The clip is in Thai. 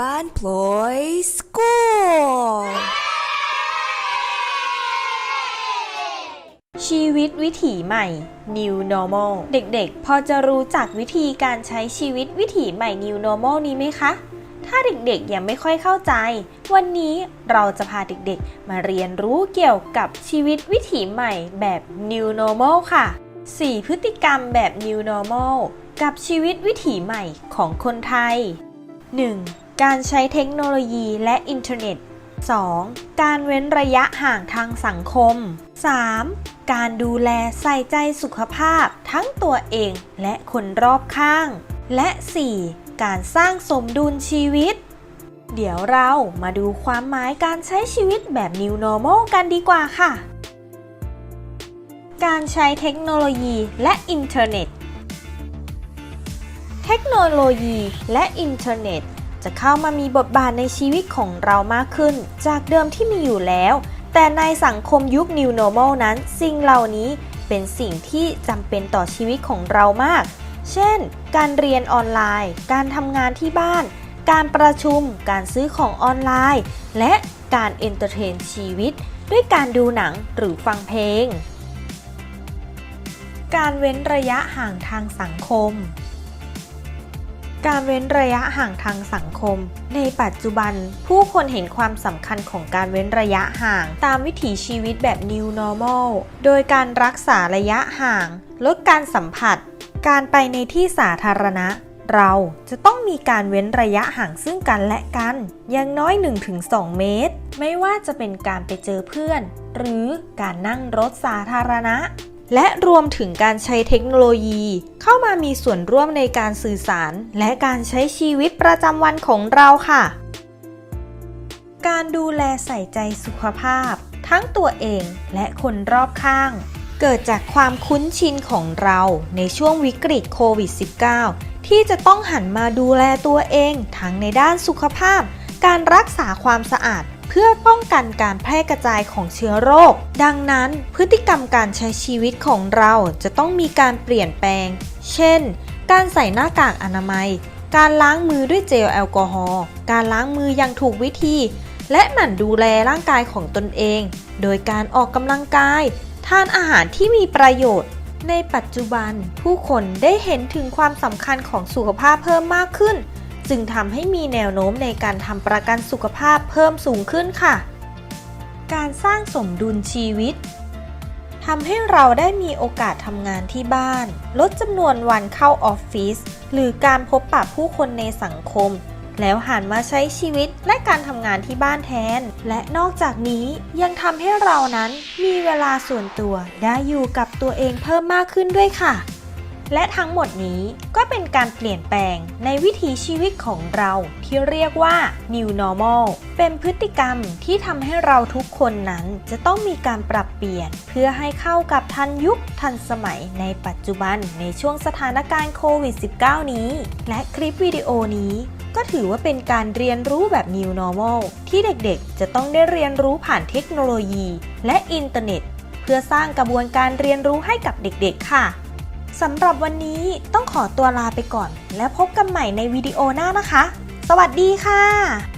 บ้านพลอยสกูลชีวิตวิถีใหม่ New Normal เด็กๆ พอจะรู้จักวิธีการใช้ชีวิตวิถีใหม่ New Normal นี้ไหมคะ ถ้าเด็กๆ ยังไม่ค่อยเข้าใจ วันนี้เราจะพาเด็กๆ มาเรียนรู้เกี่ยวกับชีวิตวิถีใหม่แบบ New Normal ค่ะ 4 พฤติกรรมแบบ New Normal กับชีวิตวิถีใหม่ของคนไทย 1. การใช้เทคโนโลยีและอินเทอร์เน็ต 2. การเว้นระยะห่างทางสังคม 3. การดูแลใส่ใจสุขภาพทั้งตัวเองและคนรอบข้าง และ 4. การสร้างสมดุลชีวิต เดี๋ยวเรามาดูความหมายการใช้ชีวิตแบบ New Normal กันดีกว่าค่ะ การใช้เทคโนโลยีและอินเทอร์เน็ต เทคโนโลยีและอินเทอร์เน็ต จะเข้ามามีบทบาทในชีวิตของเรามากขึ้น จากเดิมที่มีอยู่แล้ว แต่ในสังคมยุค New Normal นั้น สิ่งเหล่านี้เป็นสิ่งที่จำเป็นต่อชีวิตของเรามาก เช่น การเรียนออนไลน์ การทำงานที่บ้าน การประชุม การซื้อของออนไลน์ และการเอนเตอร์เทนชีวิต ด้วยการดูหนังหรือฟังเพลง การเว้นระยะห่างทางสังคม การเว้นระยะห่างทางสังคม ในปัจจุบัน ผู้คนเห็นความสำคัญของการเว้นระยะห่าง ตามวิถีชีวิตแบบ New Normal โดยการรักษาระยะห่าง ลดการสัมผัส การไปในที่สาธารณะ เราจะต้องมีการเว้นระยะห่างซึ่งกันและกัน อย่างน้อย 1-2 เมตร ไม่ว่าจะเป็นการไปเจอเพื่อน หรือการนั่งรถสาธารณะ และรวมถึงการใช้เทคโนโลยี เข้ามามีส่วนร่วมในการสื่อสาร และการใช้ชีวิตประจำวันของเราค่ะ การดูแลใส่ใจสุขภาพ ทั้งตัวเองและคนรอบข้าง เกิดจากความคุ้นชินของเราในช่วงวิกฤตโควิด -19 ที่จะต้องหันมาดูแลตัวเองทั้งในด้านสุขภาพ การรักษาความสะอาด เพื่อป้องกันการแพร่กระจายของเชื้อโรค ดังนั้นพฤติกรรมการใช้ชีวิตของเราจะต้องมีการเปลี่ยนแปลง เช่น การใส่หน้ากากอนามัย การล้างมือด้วยเจลแอลกอฮอล์ การล้างมืออย่างถูกวิธี และหมั่นดูแลร่างกายของตนเอง โดยการออกกำลังกาย ทานอาหารที่มีประโยชน์ในปัจจุบันผู้คนได้เห็นถึงความสำคัญของสุขภาพเพิ่มมากขึ้น จึงทำให้มีแนวโน้มในการทำประกันสุขภาพเพิ่มสูงขึ้นค่ะ การสร้างสมดุลชีวิตทำให้เราได้มีโอกาสทำงานที่บ้าน ลดจำนวนวันเข้าออฟฟิศหรือการพบปะผู้คนในสังคม แล้วหันมาใช้ชีวิตและการทำงานที่บ้านแทน และนอกจากนี้ยังทำให้เรานั้นมีเวลาส่วนตัวได้อยู่กับตัวเองเพิ่มมากขึ้นด้วยค่ะ และทั้งหมดนี้ก็เป็นการเปลี่ยนแปลงในวิถีชีวิตของเราที่เรียกว่า New Normal เป็นพฤติกรรมที่ทำให้เราทุกคนนั้นจะต้องมีการปรับเปลี่ยน เพื่อให้เข้ากับทันยุคทันสมัยในปัจจุบันในช่วงสถานการณ์โควิด -19 นี้ และคลิปวิดีโอนี้ก็ถือว่าเป็นการเรียนรู้แบบ New Normal ที่เด็กๆ จะต้องได้เรียนรู้ผ่านเทคโนโลยี และอินเทอร์เน็ต เพื่อสร้างกระบวนการเรียนรู้ให้กับเด็กๆ ค่ะ สำหรับวันนี้ต้องขอตัวลาไปก่อน แล้วพบกันใหม่ในวิดีโอหน้านะคะ สวัสดีค่ะ